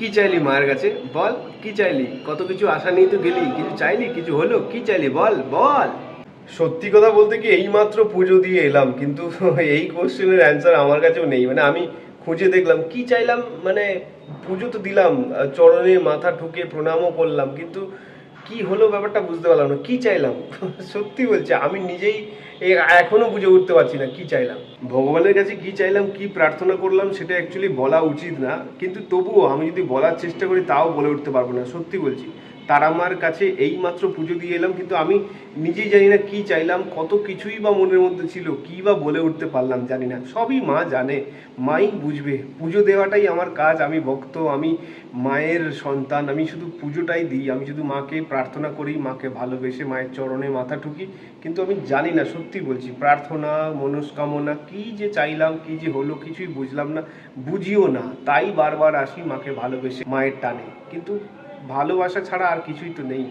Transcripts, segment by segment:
কি চাইলি মায়ের কাছে? বল, কি চাইলি? কত কিছু আশা নিয়ে তো গেলি, কিছু চাইলি, কিছু হলো? কি চাইলি? বল বল। সত্যি কথা বলতে কি এইমাত্র পুজো দিয়ে এলাম, কিন্তু এই কোশ্চেনের অ্যান্সার আমার কাছেও নেই। মানে আমি খুঁজে দেখলাম, কি চাইলাম? মানে পুজো তো দিলাম, চরণে মাথা ঠুকে প্রণামও করলাম, কিন্তু কি হলো ব্যাপারটা বুঝতে পারলাম না, কি চাইলাম? সত্যি বলছে, আমি নিজেই এখনও বুঝে উঠতে পারছি না, কি চাইলাম? ভগবানের কাছে কি চাইলাম, কি প্রার্থনা করলাম, সেটা অ্যাকচুয়ালি বলা উচিত না, কিন্তু তবুও আমি যদি বলার চেষ্টা করি, তাও বলে উঠতে পারব না, সত্যি বলছি। তারা মার কাছে এই মাত্র পুজো দিয়ে এলাম, কিন্তু আমি নিজেই জানি না কি চাইলাম, কত কিছুই বা মনের মধ্যে ছিল, কি বা বলে উঠতে পারলাম জানি না। সবই মা জানে, মাই বুঝবে। পুজো দেওয়াটাই আমার কাজ, আমি ভক্ত, আমি মায়ের সন্তান, আমি শুধু পুজোটাই দিই, আমি শুধু মাকে প্রার্থনা করি, মাকে ভালোবেসে, মায়ের চরণে মাথা ঠুকি, কিন্তু আমি জানি না, সত্যি বলছি, প্রার্থনা, মনস্কামনা, কি যে চাইলাম, কি যে হলো, কিছুই বুঝলাম না, বুঝিও না, তাই বারবার আসি মাকে ভালোবেসে, মায়ের টানে। কিন্তু ভালোবাসা ছাড়া আর কিছুই তো নেই।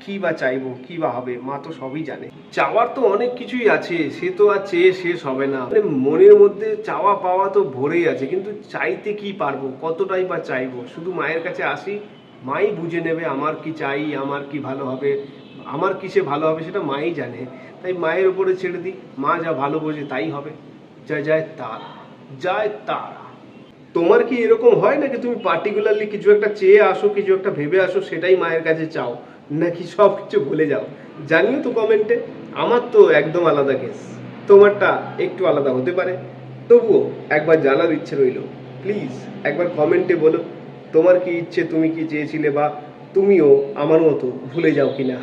কি বা চাইব, কি বা হবে, মা তো সবই জানে। চাওয়ার তো অনেক কিছুই আছে, সে তো আর চেয়ে শেষ হবে না। মানে মনের মধ্যে চাওয়া পাওয়া তো ভরেই আছে, কিন্তু চাইতে কি পারব, কতটাই বা চাইব? শুধু মায়ের কাছে আসি, মাই বুঝে নেবে আমার কি চাই, আমার কি ভালো হবে, আমার কিসে ভালো হবে সেটা মাই জানে। তাই মায়ের উপরে ছেড়ে দিই, মা যা ভালো বোঝে তাই হবে। জয় জয় তারা। জয় তারা। তোমার কি এরকম হয় নাকি তুমি পার্টিকুলারলি কিছু একটা চেয়ে আসো, কিছু একটা ভেবে আসো, সেটাই মায়ের কাছে চাও? নাকি সব কিছু ভুলে যাও? জানিও তো কমেন্টে আমার তো একদম আলাদা কেস তোমারটা একটু আলাদা হতে পারে। তবুও একবার জানার ইচ্ছে রইল। প্লিজ একবার কমেন্টে বলো, তোমার কি ইচ্ছে, তুমি কি চেয়েছিলে বা তুমিও আমার মতো ভুলে যাও কিনা?